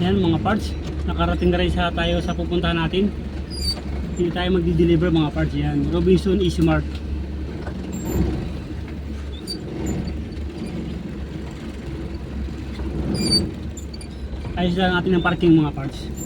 Yan mga parts. Nakarating na rin sa tayo sa pupuntahan natin. Hindi tayo magdi-deliver mga parts yan. Robinson Easy Mart. Ayos lang natin ng parking mga parts.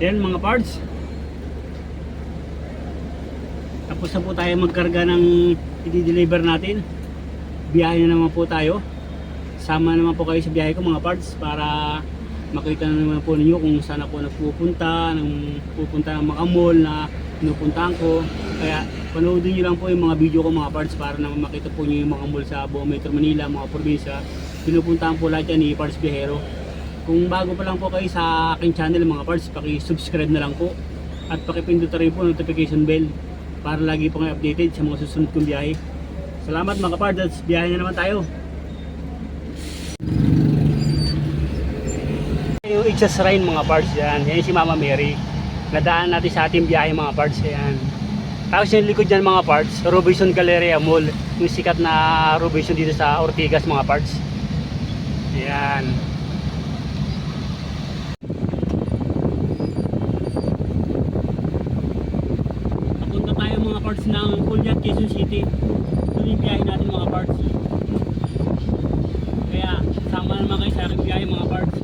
Yan mga parts. Tapos na po tayo magkarga ng i-deliver natin. Biyahe na naman po tayo. Sama naman po kayo sa biyahe ko mga parts para makita na naman po ninyo kung saan ako nagpupunta, nang pupunta ng mga mall na pinupuntahan ko. Kaya panoodin nyo lang po yung mga video ko mga parts para naman makita po nyo yung mga mall sa buong Metro Manila, mga probinsya. Pinupuntahan po lahat yan ni Parts Bihero. Kung bago pa lang po kayo sa aking channel mga parts, paki-subscribe na lang po. At pakipindot rin po notification bell para lagi po kayo updated sa mga susunod kong biyahe. Salamat mga parts, biyahe na naman tayo. Yung Ichas Shrine mga parts yan, yan si Mama Mary. Nadaan natin sa ating biyahe mga parts yan. Tapos yung likod dyan mga parts, Robinson Galleria Mall. Yung sikat na Robinson dito sa Ortigas mga parts. Yan. Papunta tayo mga parts ng Pulyat, Quezon City. Biyahe natin mga parts. Kaya sama naman kayo sa aking biyahe mga parts.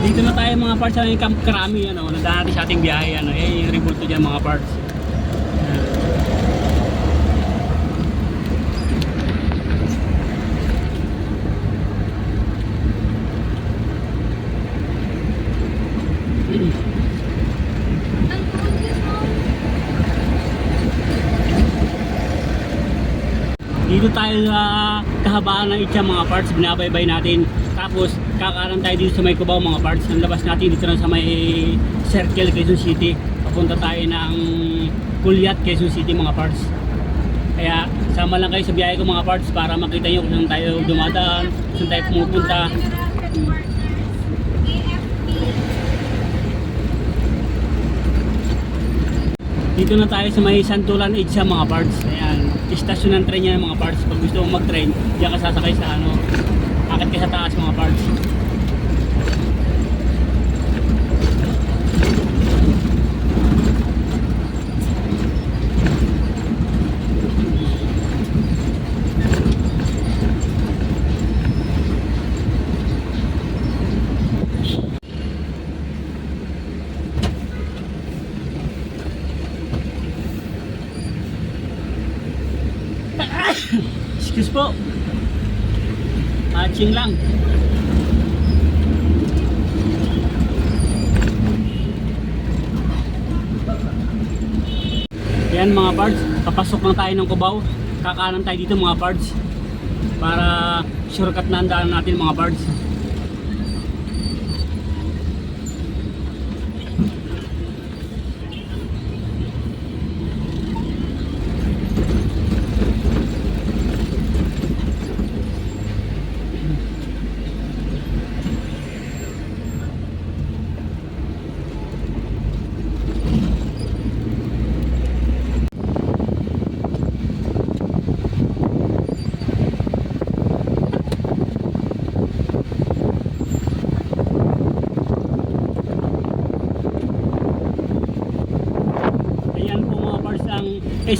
Dito na tayo mga parts sa Camp Krami ano, nadaan natin sa ating biyahe ano, eh yung revolto diyan mga parts. Dito tayo sa kahabaan ng itya mga parts, binabaybay natin. Tapos kakaran tayo dito sa may Cubao mga parts. Ang labas natin dito na sa may Circle, Quezon City. Papunta tayo ng Pulyat, Quezon City mga parts. Kaya sama lang kayo sa biyahe ko mga parts para makita nyo kung tayo dumadaan, saan tayo pumupunta. Dito na tayo sa may Santulan Itza mga parts. Ayan, istasyon ng tren yan mga parts. Pag gusto mong mag-train, diyan ka sasakay sa ano, akit ka sa taas mga parts. Excuse po. Matching lang. Yan mga parts, papasok na tayo ng Cubao. Kakanan tayo dito mga parts. Para shortcut na ang daan natin mga parts.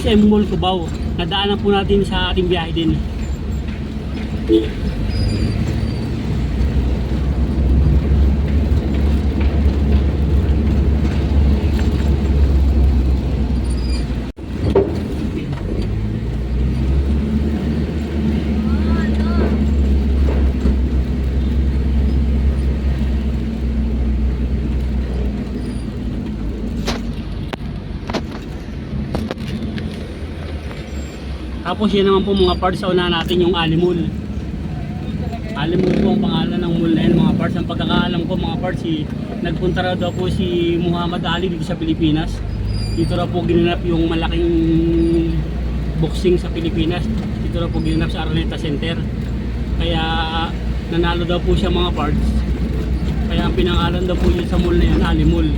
SM Mall Cubao. Nadaanan po natin sa ating biyahe din. Tapos yan naman po mga parts sa una natin yung Alimul. Alimul po ang pangalan ng mall na mga parts. Ang pagkakaalam ko mga parts, si, nagpunta raw daw po si Muhammad Ali dito sa Pilipinas. Dito raw po ginanap yung malaking boxing sa Pilipinas. Dito raw po ginanap sa Araneta Center. Kaya nanalo daw po siya mga parts. Kaya ang pinangalan daw po yun sa mall na yan, Alimul.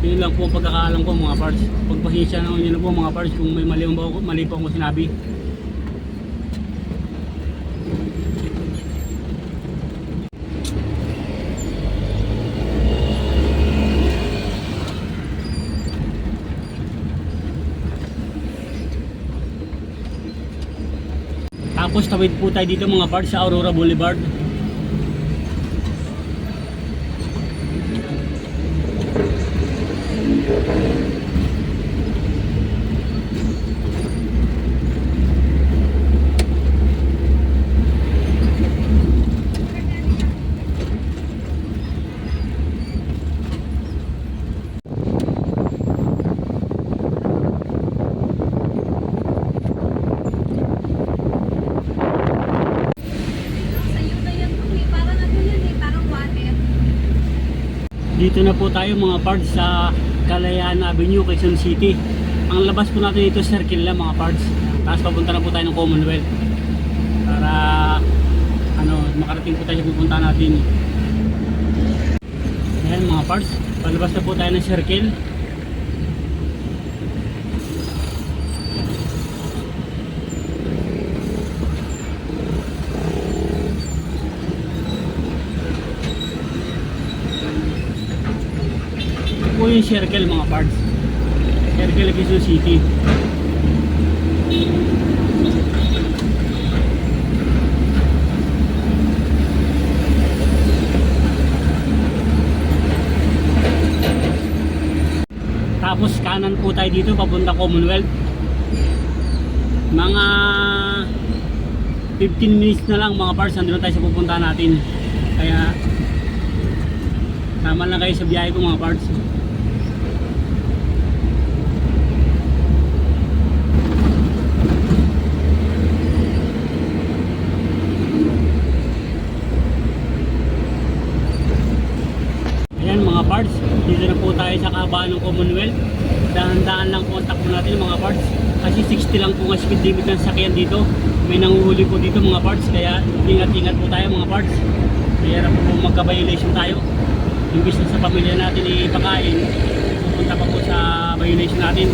Yun lang po ang pagkakaalam ko mga parts. Pagpasensya naman yun na po mga parts kung may mali, ba mali po akong sinabi. Tapos tawid po tayo dito mga parts sa Aurora Boulevard. Dito na po tayo mga parts sa Kalayaan Avenue, Quezon City. Ang labas po natin dito circle lang mga parts. Tapos papunta na po tayo ng Commonwealth. Para ano, makarating po tayo pupunta natin. Ayan mga parts, palabas na po tayo ng circle. Yung circle mga parts. Circle Quezon City. Tapos kanan po tayo dito papunta Commonwealth. Mga 15 minutes na lang mga parts nandun na tayo sa pupunta natin. Kaya tama lang kayo sa biyahe ko mga parts. Ayan mga parts, dito na po tayo sa kabaan ng Commonwealth. Dahan-dahan lang po ang takbo natin mga parts. Kasi 60 lang po ang speed limit ng sakyan dito. May nanguhuli po dito mga parts, kaya ingat-ingat po tayo mga parts. Kaya na po po magka-violation tayo. Yung gusto sa pamilya natin ipakain, pupunta pa po sa violation natin.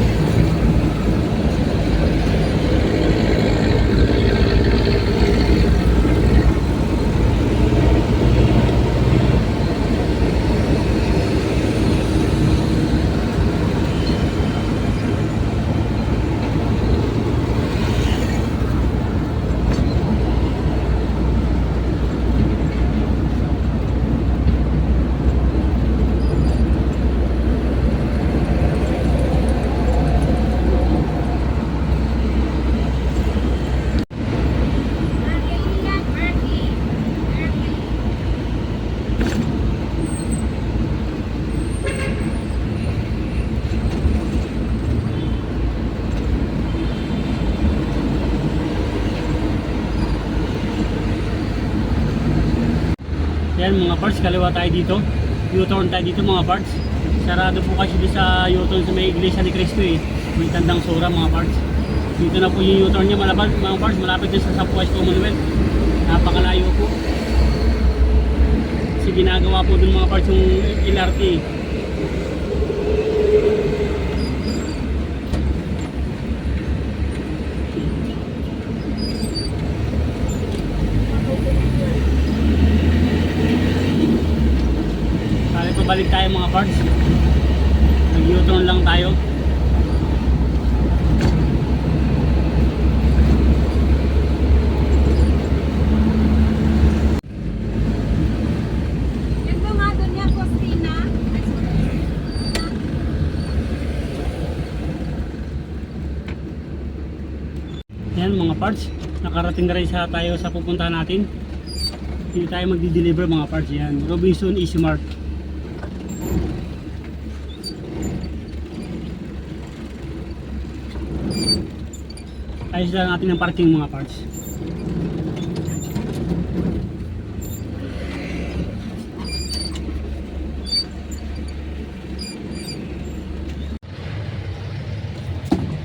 Mga parts, kaliwa tayo dito. U-turn tayo dito mga parts. Sarado po kasi dito sa U-turn sa may iglesia ni Cristo eh. May tandang sura mga parts. Dito na po yung U-turn niya malapit, mga parts, malapit din sa Southwest Commonwealth. Napakalayo po. Kasi ginagawa po dun mga parts yung LRT. balik tayo mga cards nag-u-turn lang tayo Yan mga parts, nakarating na rin sa tayo sa pupuntahan natin. Hindi tayo magdi-deliver mga parts yan. Robinson Easy Mart. Ayos lang natin ng parking mga parts.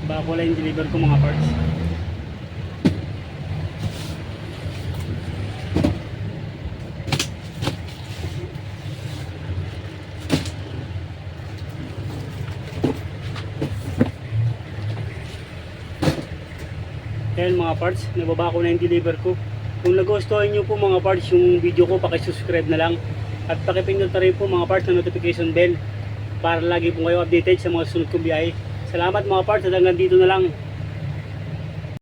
Baka wala yung deliver ko mga parts. Ayan mga parts, nababa ko na yung deliver ko. Kung nagustuhan nyo po mga parts yung video ko, pakisubscribe na lang. At pakipindot na rin po mga parts ng notification bell para lagi po kayo updated sa mga sunod kong biyahe. Salamat mga parts at hanggang dito na lang.